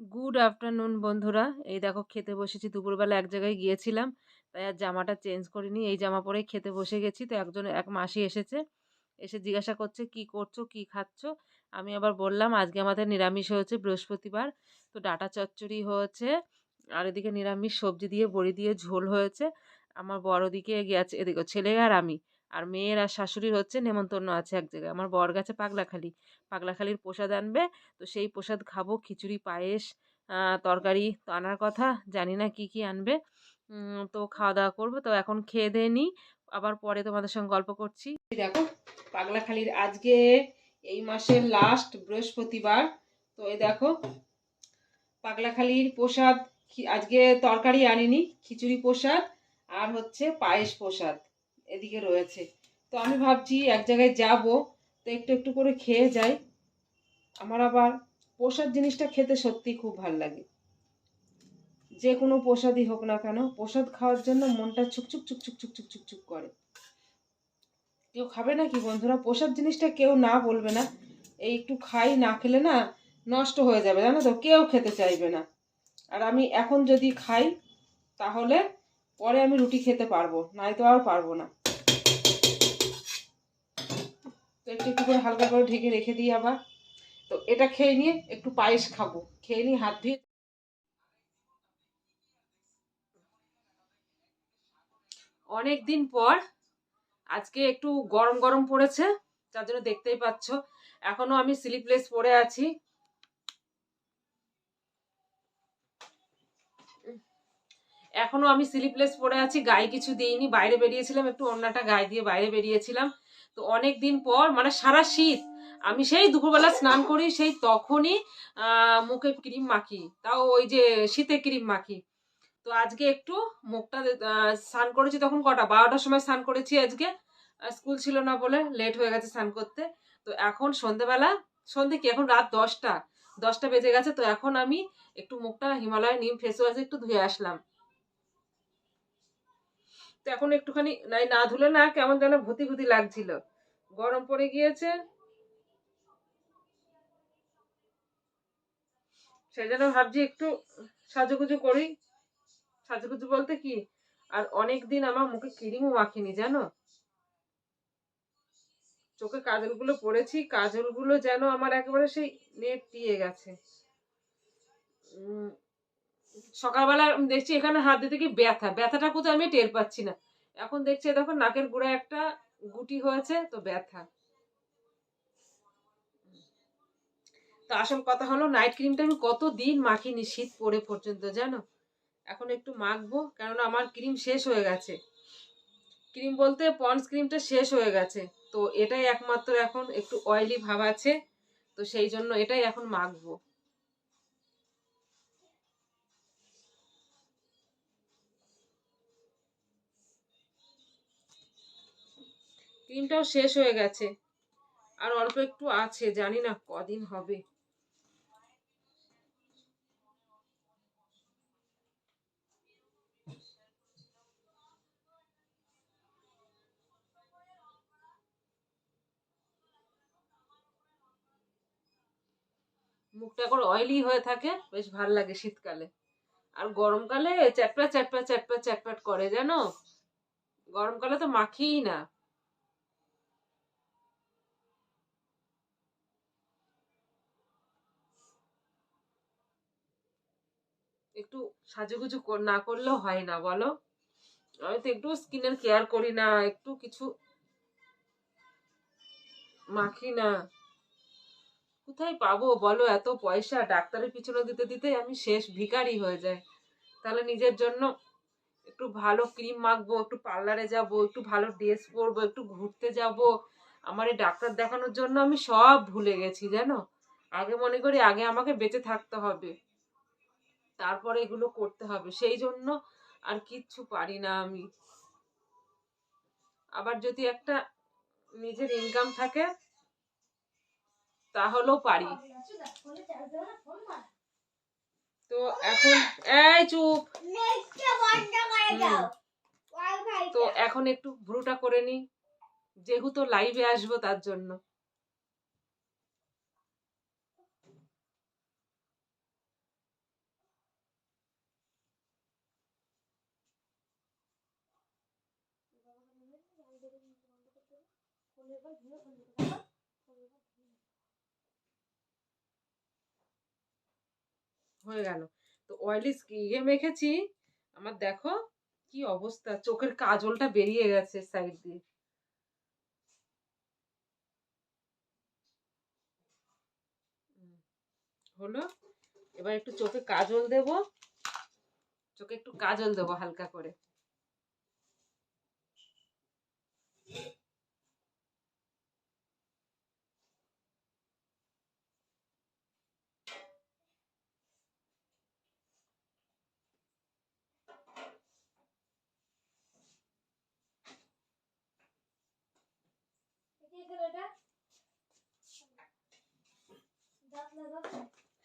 Good afternoon বন্ধুরা। এই দেখো, খেতে বসেছি। দুপুরবেলা এক জায়গায় গিয়েছিলাম। তাই আর জামাটা চেঞ্জ করিনি। এই জামা পরেই খেতে বসে গেছি। তো একজন, এক মাসি এসেছে। এসে জিজ্ঞাসা করছে, কি করছ? কি খাচ্ছ? আমি আবার বললাম, আজকে আমাদের নিরামিষ হয়েছে বৃহস্পতিবার। তো ডাটা চচ্চড়ি হয়েছে। আর এদিকে নিরামিষ সবজি দিয়ে, বড়ি দিয়ে ঝোল হয়েছে। আমার বড় দিকে গেছে, এদিকে ছেলে আর আমি। আর মেয়ের আর শাশুড়ির হচ্ছে নেমন্তন্ন আছে এক জায়গায়। আমার বর গেছে পাগলাখালি। পাগলাখালির প্রসাদ আনবে, তো সেই প্রসাদ খাব, খিচুড়ি, পায়েস তরকারি তো আনার কথা। জানি না কি কি আনবে। তো খাওয়া দাওয়া করব। তো এখন খেয়ে দিয়ে নিই আবার পরে তোমাদের সঙ্গে গল্প করছি। দেখো, পাগলাখালির আজকে এই মাসের লাস্ট বৃহস্পতিবার। তো এই দেখো, পাগলাখালির প্রসাদ আজকে তরকারি আনিনি, খিচুড়ি প্রসাদ আর হচ্ছে পায়েস প্রসাদ। এদিকে রয়েছে। তো আমি ভাবছি এক জায়গায় যাব, তো একটু একটু করে খেয়ে যাই। আমার আবার প্রসাদ জিনিসটা খেতে সত্যি খুব ভালো লাগে। যে কোনো প্রসাদই হোক না কেন, প্রসাদ খাওয়ার জন্য মনটা ছুকছুক ছুকছুক ছুকছুক ছুকছুক করে। কেউ খাবে না কি বন্ধুরা? প্রসাদ জিনিসটা কেউ না বলবে না। এই একটু খাই, না খেলে না নষ্ট হয়ে যাবে, জানো তো? কেউ খেতে চাইবে না। আর আমি এখন যদি খাই, তাহলে পরে আমি রুটি খেতে পারব নাই তো আর পারব না। তো একটু একটু করে হালকা করে ঢেকে রেখে দিই আবার। তো এটা খেয়ে নিয়ে একটু পায়েস খাব। খেয়ে নিয়ে হাত ধুয়ে অনেক দিন পর আজকে একটু গরম গরম পড়েছে, যার জন্য দেখতেই পাচ্ছ। এখনও আমি স্লিপলেস পরে আছি। এখনও আমি স্লিপলেস পরে আছি, গায়ে কিছু দিইনি। বাইরে বেরিয়েছিলাম, একটু অন্যটা গায়ে দিয়ে বাইরে বেরিয়েছিলাম। তো অনেক দিন পর মানে সারা শীত, আমি সেই দুপুরবেলা স্নান করি, সেই তখনই মুখে ক্রিম মাখি। তাও ওই যে শীতে ক্রিম মাখি। তো আজকে একটু মুখটা স্নান করেছি তখন কটা? বারোটার সময় স্নান করেছি আজকে। স্কুল ছিল না বলে লেট হয়ে গেছে স্নান করতে। তো এখন সন্ধেবেলা, সন্ধে কি? এখন রাত দশটা। দশটা বেজে গেছে, তো এখন আমি একটু মুখটা হিমালয় নিম ফেস ওয়াশ একটু ধুয়ে আসলাম। তো এখন একটুখানি নাই, না ধুলে না কেমন যেন ভূতি ভূতি লাগছিল। গরম পড়ে গিয়েছে। সেই জন্য ভাবছি একটু সাজুগুজু করি। সাজুগুজু বলতে কি? আর অনেক দিন আমার মুখে ক্রিমও মাখিনি, জানো? চোখে কাজলগুলো পড়েছি, কাজলগুলো যেন আমার একেবারে সেই নেট দিয়ে গেছে। সকালবেলা দেখছি এখানে হাত দিতে কি ব্যথা। ব্যথাটা কোথাও আমি টের পাচ্ছি না। এখন দেখছি দেখো নাকের গোড়ায় একটা গুটি হয়েছে, তো ব্যথা। তো আসল কথা হলো নাইট ক্রিমটা আমি কত দিন মাখিনি শীত পরে পর্যন্ত, জানো? এখন একটু মাখবো, কেননা আমার ক্রিম শেষ হয়ে গেছে। ক্রিম বলতে পন্স ক্রিমটা শেষ হয়ে গেছে। তো এটাই একমাত্র এখন একটু অয়েলি ভাব আছে, তো সেই জন্য এটাই এখন মাখবো। ক্রিমটাও শেষ হয়ে গেছে। আর অল্প একটু আছে, জানি না কদিন হবে। মুখটা এখন অয়েলি হয়ে থাকে, বেশ ভালো লাগে শীতকালে। আর গরমকালে চ্যাটপ্যাট চ্যাটপ্যাট চ্যাটপ্যাট চ্যাটপ্যাট করে, জানো? গরমকালে তো মাখিই না। একটু সাজুগুজু না করলেও হয় না, বলো? আমি তো একটু স্কিনের কেয়ার করি না, একটু কিছু মাখি না। কোথায় পাবো বলো? এত পয়সা ডাক্তারের পিছনে দিতে দিতে আমি শেষ ভিকারি হয়ে যায় তাহলে নিজের জন্য একটু ভালো ক্রিম মাখবো, একটু পার্লারে যাব, একটু ভালো ড্রেস পরবো, একটু ঘুরতে যাব। আমার এই ডাক্তার দেখানোর জন্য আমি সব ভুলে গেছি, জানো? আগে মনে করি আগে আমাকে বেঁচে থাকতে হবে। তারপরে এগুলো করতে হবে। সেই জন্য আর কিচ্ছু পারি না আমি। আবার যদি একটা নিজের ইনকাম থাকে, তাহলেও পারি। তো এখন, এই চুপ। তো এখন একটু ভ্রুটা করে নি। যেহেতু লাইভে আসব তার জন্য। হয়ে গেল। তো অয়েলি ইয়ে মেখেছি। আমার দেখো কি অবস্থা, চোখের কাজলটা বেরিয়ে গেছে সাইড দিয়ে। হলো। এবার একটু চোখে কাজল দেব। চোখে একটু কাজল দেবো হালকা করে।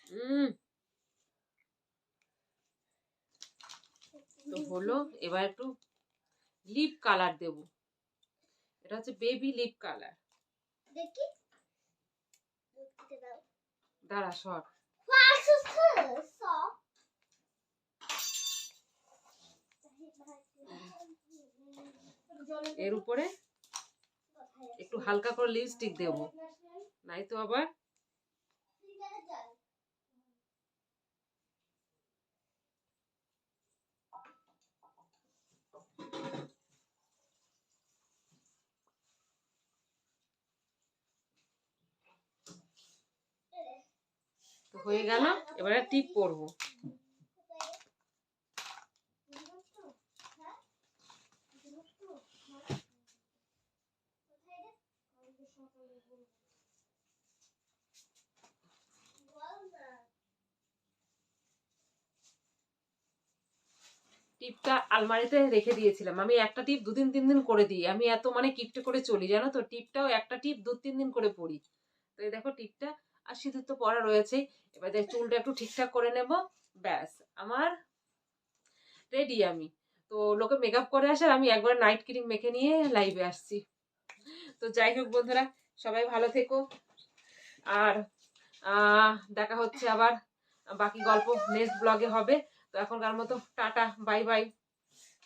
হুম তো হলো এবার একটু লিপ কালার দেব। এটা হচ্ছে বেবি লিপ কালার দেখি। দাঁড়া সর. এর উপরে একটু হালকা করে লিপস্টিক দেব। নাই তো আবার হয়ে গেল। এবারে টিপ করব টিপটা আলমারিতে রেখে দিয়েছিলাম। আমি একটা টিপ দুদিন তিন দিন করে দিই। আমি এত মানে কিপটে করে চলি, জানো তো? টিপটাও একটা টিপ দু তিন দিন করে পরি তো এই দেখো টিপটা, আর সিঁদুর তো পরা রয়েছে। এবার দেখ, চুলটা একটু ঠিকঠাক করে নেব। ব্যাস, আমার রেডি আমি। তো লোকে মেকআপ করে আসার আমি একবার নাইট ক্রিম মেখে নিয়ে লাইভে আসছি। তো যাই হোক বন্ধুরা, সবাই ভালো থেকো। আর দেখা হচ্ছে আবার। বাকি গল্প নেক্সট ব্লগে হবে। তো এখনকার মতো টাটা বাই বাই